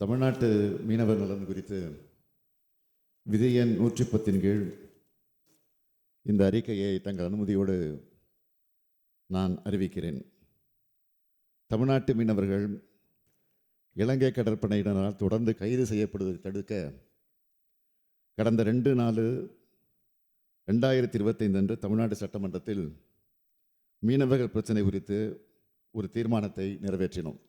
தமிழ்நாட்டு மீனவர் நலன் குறித்து விதி எண் நூற்றி பத்தின் கீழ் இந்த அறிக்கையை தங்கள் அனுமதியோடு நான் அறிவிக்கிறேன். தமிழ்நாட்டு மீனவர்கள் இலங்கை கடற்படையினரால் தொடர்ந்து கைது செய்யப்படுவதை தடுக்க கடந்த ரெண்டு நாலு ரெண்டாயிரத்தி இருபத்தைந்து அன்று தமிழ்நாடு சட்டமன்றத்தில் மீனவர்கள் பிரச்சனை குறித்து ஒரு தீர்மானத்தை நிறைவேற்றினோம்.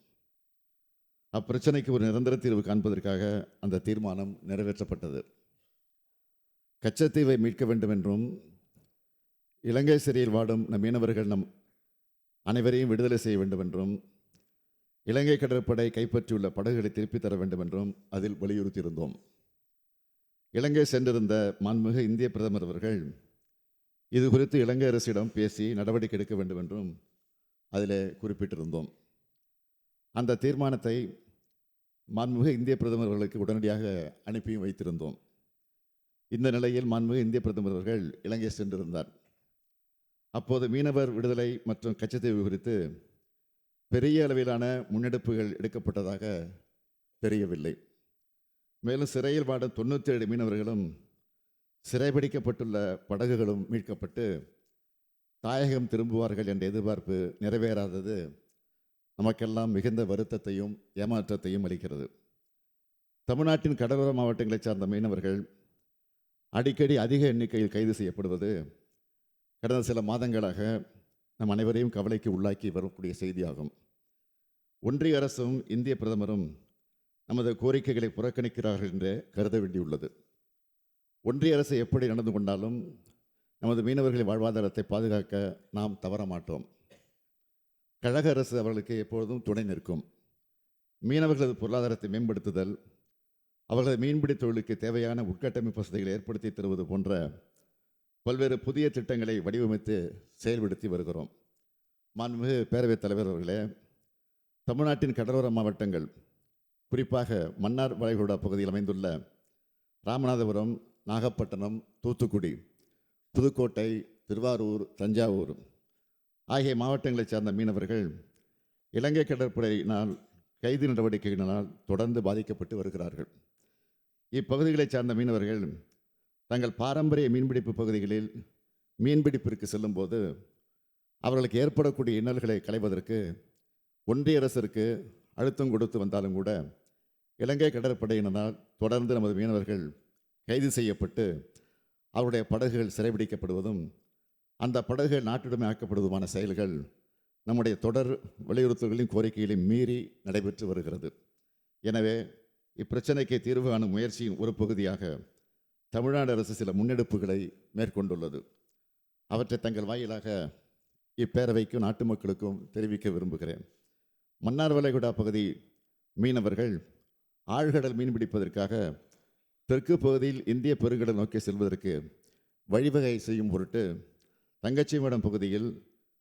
அப்பிரச்சனைக்கு ஒரு நிரந்தர தீர்வு காண்பதற்காக அந்த தீர்மானம் நிறைவேற்றப்பட்டது. கச்சத்தீவை மீட்க வேண்டும் என்றும் இலங்கை சிறையில் வாடும் நம் மீனவர்கள் நம் அனைவரையும் விடுதலை செய்ய வேண்டும் என்றும் இலங்கை கடற்படை கைப்பற்றியுள்ள படகுகளை திருப்பித் தர வேண்டும் என்றும் அதில் வலியுறுத்தியிருந்தோம். இலங்கை சென்றிருந்த மாண்புமிகு இந்திய பிரதமர் அவர்கள் இது குறித்து இலங்கை அரசிடம் பேசி நடவடிக்கை எடுக்க வேண்டும் என்றும் அதில் குறிப்பிட்டிருந்தோம். அந்த தீர்மானத்தை மாண்புமிகு இந்திய பிரதமர்களுக்கு உடனடியாக அனுப்பியும் வைத்திருந்தோம். இந்த நிலையில் மாண்புமிகு இந்திய பிரதமர் இலங்கை சென்றிருந்தார். அப்போது மீனவர் விடுதலை மற்றும் கச்சத்தீவு குறித்து பெரிய அளவிலான முன்னெடுப்புகள் எடுக்கப்பட்டதாக தெரியவில்லை. மேலும் சிறையில் வாடும் தொண்ணூற்றி ஏழு மீனவர்களும் சிறைபிடிக்கப்பட்டுள்ள படகுகளும் மீட்கப்பட்டு தாயகம் திரும்புவார்கள் என்ற எதிர்பார்ப்பு நிறைவேறாதது நமக்கெல்லாம் மிகுந்த வருத்தத்தையும் ஏமாற்றத்தையும் அளிக்கிறது. தமிழ்நாட்டின் கடலோர மாவட்டங்களைச் சார்ந்த மீனவர்கள் அடிக்கடி அதிக எண்ணிக்கையில் கைது செய்யப்படுவது கடந்த சில மாதங்களாக நம் அனைவரையும் கவலைக்கு உள்ளாக்கி வரக்கூடிய செய்தியாகும். ஒன்றிய அரசும் இந்திய பிரதமரும் நமது கோரிக்கைகளை புறக்கணிக்கிறார்கள் என்று கருத வேண்டியுள்ளது. ஒன்றிய அரசு எப்படி நடந்து கொண்டாலும் நமது மீனவர்களின் வாழ்வாதாரத்தை பாதுகாக்க நாம் தவற மாட்டோம் கழக அரசு அவர்களுக்கு எப்பொழுதும் துணை நிற்கும். மீனவர்களது பொருளாதாரத்தை மேம்படுத்துதல் அவர்களது மீன்பிடி தொழிலுக்கு தேவையான உட்கட்டமைப்பு வசதிகளை ஏற்படுத்தி தருவது போன்ற பல்வேறு புதிய திட்டங்களை வடிவமைத்து செயல்படுத்தி வருகிறோம். மாண்புமிகு பேரவைத் தலைவர் அவர்களே தமிழ்நாட்டின் கடலோர மாவட்டங்கள் குறிப்பாக மன்னார் வளைகுடா பகுதியில் அமைந்துள்ள ராமநாதபுரம் நாகப்பட்டினம் தூத்துக்குடி புதுக்கோட்டை திருவாரூர் தஞ்சாவூர் ஆகிய மாவட்டங்களைச் சார்ந்த மீனவர்கள் இலங்கை கடற்படையினால் கைது நடவடிக்கைகளினால் தொடர்ந்து பாதிக்கப்பட்டு வருகிறார்கள். இப்பகுதிகளைச் சார்ந்த மீனவர்கள் தங்கள் பாரம்பரிய மீன்பிடிப்பு பகுதிகளில் மீன்பிடிப்பிற்கு செல்லும்போது அவர்களுக்கு ஏற்படக்கூடிய இன்னல்களை களைவதற்கு ஒன்றிய அரசிற்கு அழுத்தம் கொடுத்து வந்தாலும் கூட இலங்கை கடற்படையினரால் தொடர்ந்து நமது மீனவர்கள் கைது செய்யப்பட்டு அவருடைய படகுகள் சிறைபிடிக்கப்படுவதும் அந்த படகுகள் நாட்டுடைமை ஆக்கப்படுவதுமான செயல்கள் நம்முடைய தொடர் வலியுறுத்தல்களின் கோரிக்கைகளையும் மீறி நடைபெற்று வருகிறது. எனவே இப்பிரச்சனைக்கு தீர்வு காணும் முயற்சியின் ஒரு பகுதியாக தமிழ்நாடு அரசு சில முன்னெடுப்புகளை மேற்கொண்டுள்ளது. அவற்றை தங்கள் வாயிலாக இப்பேரவைக்கும் நாட்டு மக்களுக்கும் தெரிவிக்க விரும்புகிறேன். மன்னார் வளைகுடா பகுதி மீனவர்கள் ஆழ்கடல் மீன்பிடிப்பதற்காக தெற்கு பகுதியில் இந்திய பெருங்கடல் நோக்கி செல்வதற்கு வழிவகை செய்யும் பொருட்டு தங்கச்சிமடம் பகுதியில்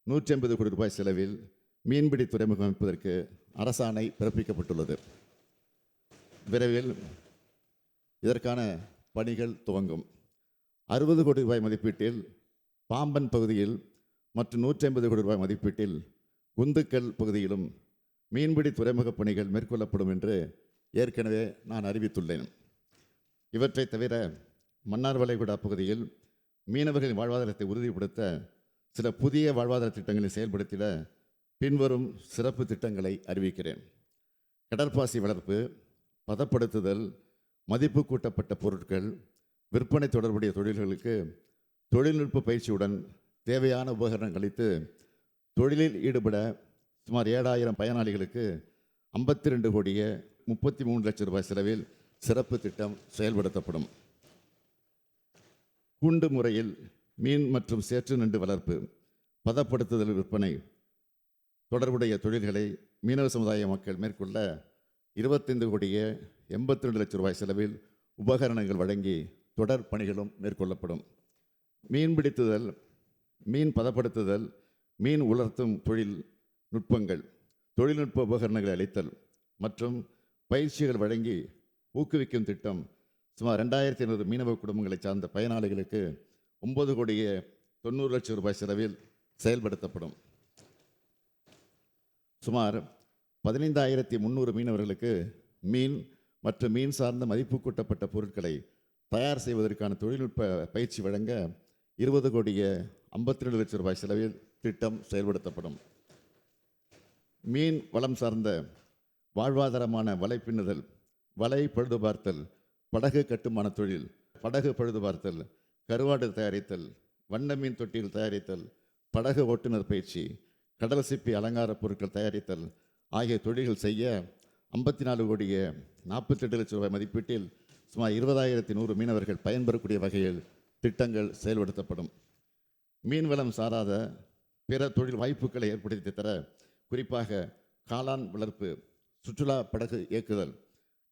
நூற்றி ஐம்பது கோடி ரூபாய் செலவில் மீன்பிடி துறைமுகம் அமைப்பதற்கு அரசாணை பிறப்பிக்கப்பட்டுள்ளது. விரைவில் இதற்கான பணிகள் துவங்கும். அறுபது கோடி ரூபாய் மதிப்பீட்டில் பாம்பன் பகுதியில் மற்றும் நூற்றி ஐம்பது கோடி ரூபாய் மதிப்பீட்டில் குந்துக்கல் பகுதியிலும் மீன்பிடி துறைமுக பணிகள் மேற்கொள்ளப்படும் என்று ஏற்கனவே நான் அறிவித்துள்ளேன். இவற்றை தவிர மன்னார் வளைகுடா பகுதியில் மீனவர்களின் வாழ்வாதாரத்தை உறுதிப்படுத்த சில புதிய வாழ்வாதார திட்டங்களை செயல்படுத்திட பின்வரும் சிறப்பு திட்டங்களை அறிவிக்கிறேன். கடற்பாசி வளர்ப்பு பதப்படுத்துதல் மதிப்பு கூட்டப்பட்ட பொருட்கள் விற்பனை தொடர்புடைய தொழில்களுக்கு தொழில்நுட்ப பயிற்சியுடன் தேவையான உபகரணம் கழித்து தொழிலில் ஈடுபட சுமார் ஏழாயிரம் பயனாளிகளுக்கு ஐம்பத்தி ரெண்டு கோடியே முப்பத்தி மூணு லட்சம் ரூபாய் செலவில் சிறப்பு திட்டம் செயல்படுத்தப்படும். கூண்டு முறையில் மீன் மற்றும் சேற்று நண்டு வளர்ப்பு பதப்படுத்துதல் விற்பனை தொடர்புடைய தொழில்களை மீனவ சமுதாய மக்கள் மேற்கொள்ள இருபத்தைந்து கோடியே எண்பத்தி ரெண்டு லட்சம் ரூபாய் செலவில் உபகரணங்கள் வழங்கி தொடர் பணிகளும் மேற்கொள்ளப்படும். மீன்பிடித்துதல் மீன் பதப்படுத்துதல் மீன் உலர்த்தும் தொழில் நுட்பங்கள் தொழில்நுட்ப உபகரணங்களை அளித்தல் மற்றும் பயிற்சிகள் வழங்கி ஊக்குவிக்கும் திட்டம் சுமார் ரெண்டாயிரத்தி ஐநூறு மீனவ குடும்பங்களை சார்ந்த பயனாளிகளுக்கு ஒன்பது கோடியே தொண்ணூறு லட்சம் ரூபாய் செலவில் செயல்படுத்தப்படும். சுமார் பதினைந்தாயிரத்தி முந்நூறு மீனவர்களுக்கு மீன் மற்றும் மீன் சார்ந்த மதிப்பு கூட்டப்பட்ட பொருட்களை தயார் செய்வதற்கான தொழில்நுட்ப பயிற்சி வழங்க இருபது கோடியே ஐம்பத்தி ரெண்டு லட்சம் ரூபாய் செலவில் திட்டம் செயல்படுத்தப்படும். மீன் வளம் சார்ந்த வாழ்வாதாரமான வலை பின்னுதல் வலை பழுதுபார்த்தல் படகு கட்டுமான தொழில் படகு பழுது பார்த்தல் கருவாடு தயாரித்தல் வண்ண மீன் தொட்டியில் தயாரித்தல் படகு ஓட்டுநர் பயிற்சி கடல் சிப்பி அலங்கார பொருட்கள் தயாரித்தல் ஆகிய தொழில்கள் செய்ய ஐம்பத்தி நாலு கோடியே நாற்பத்தெட்டு லட்சம் ரூபாய் மதிப்பீட்டில் சுமார் இருபதாயிரத்தி நூறு மீனவர்கள் பயன்பெறக்கூடிய வகையில் திட்டங்கள் செயல்படுத்தப்படும். மீன்வளம் சாராத பிற தொழில் வாய்ப்புகளை ஏற்படுத்தி தர குறிப்பாக காளான் வளர்ப்பு சுற்றுலா படகு இயக்குதல்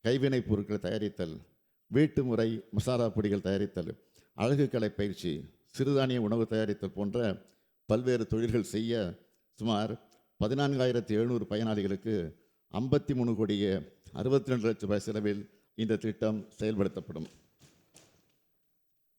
கைவினைப் பொருட்களை தயாரித்தல் வீட்டு முறை மசாலா பொடிகள் தயாரித்தல் அழகுக்கலை பயிற்சி சிறுதானிய உணவு தயாரித்தல் போன்ற பல்வேறு தொழில்கள் செய்ய சுமார் பதினான்காயிரத்தி எழுநூறு பயனாளிகளுக்கு ஐம்பத்தி மூணு கோடியே அறுபத்தி ரெண்டு லட்சம் ரூபாய் செலவில் இந்த திட்டம் செயல்படுத்தப்படும்.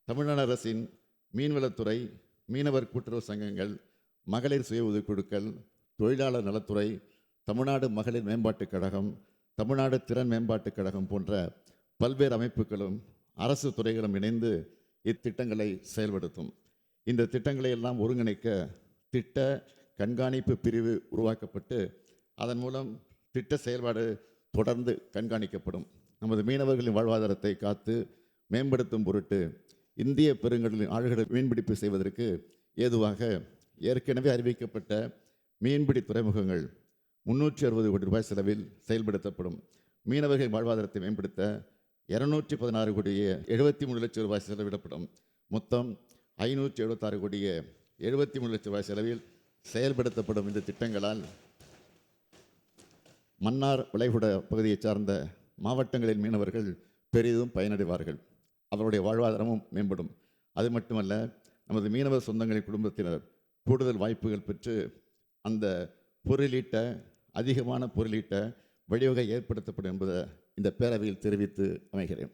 தமிழ்நாடு அரசின் மீன்வளத்துறை மீனவர் கூட்டுறவு சங்கங்கள் மகளிர் சுய உதவிக்குழுக்கள் தொழிலாளர் நலத்துறை தமிழ்நாடு மகளிர் மேம்பாட்டுக் கழகம் தமிழ்நாடு திறன் மேம்பாட்டுக் கழகம் போன்ற பல்வேறு அமைப்புகளும் அரசு துறைகளும் இணைந்து இத்திட்டங்களை செயல்படுத்தும். இந்த திட்டங்களை எல்லாம் ஒருங்கிணைக்க திட்ட கண்காணிப்பு பிரிவு உருவாக்கப்பட்டு அதன் மூலம் திட்ட செயல்பாடு தொடர்ந்து கண்காணிக்கப்படும். நமது மீனவர்களின் வாழ்வாதாரத்தை காத்து மேம்படுத்தும் பொருட்டு இந்திய பெருங்கடலின் ஆழ்கடல் மீன்பிடிப்பு செய்வதற்கு ஏதுவாக ஏற்கனவே அறிவிக்கப்பட்ட மீன்பிடி துறைமுகங்கள் முன்னூற்றி அறுபது கோடி ரூபாய் செலவில் செயல்படுத்தப்படும். மீனவர்களின் வாழ்வாதாரத்தை மேம்படுத்த இருநூற்றி பதினாறு கோடியே எழுபத்தி மூணு லட்சம் ரூபாய் செலவிடப்படும். மொத்தம் ஐநூற்றி எழுபத்தாறு கோடியே எழுபத்தி மூணு லட்சம் ரூபாய் செலவில் செயல்படுத்தப்படும் இந்த திட்டங்களால் மன்னார் விளைகுட பகுதியைச் சார்ந்த மாவட்டங்களின் மீனவர்கள் பெரிதும் பயனடைவார்கள். அவருடைய வாழ்வாதாரமும் மேம்படும். அது மட்டுமல்ல நமது மீனவர் சொந்தங்களின் குடும்பத்தினர் கூடுதல் வாய்ப்புகள் பெற்று அந்த பொருளீட்ட அதிகமான பொருளீட்ட வழிவகை ஏற்படுத்தப்படும் என்பதை இந்த பேரவையில் தெரிவித்து அமைகிறேன்.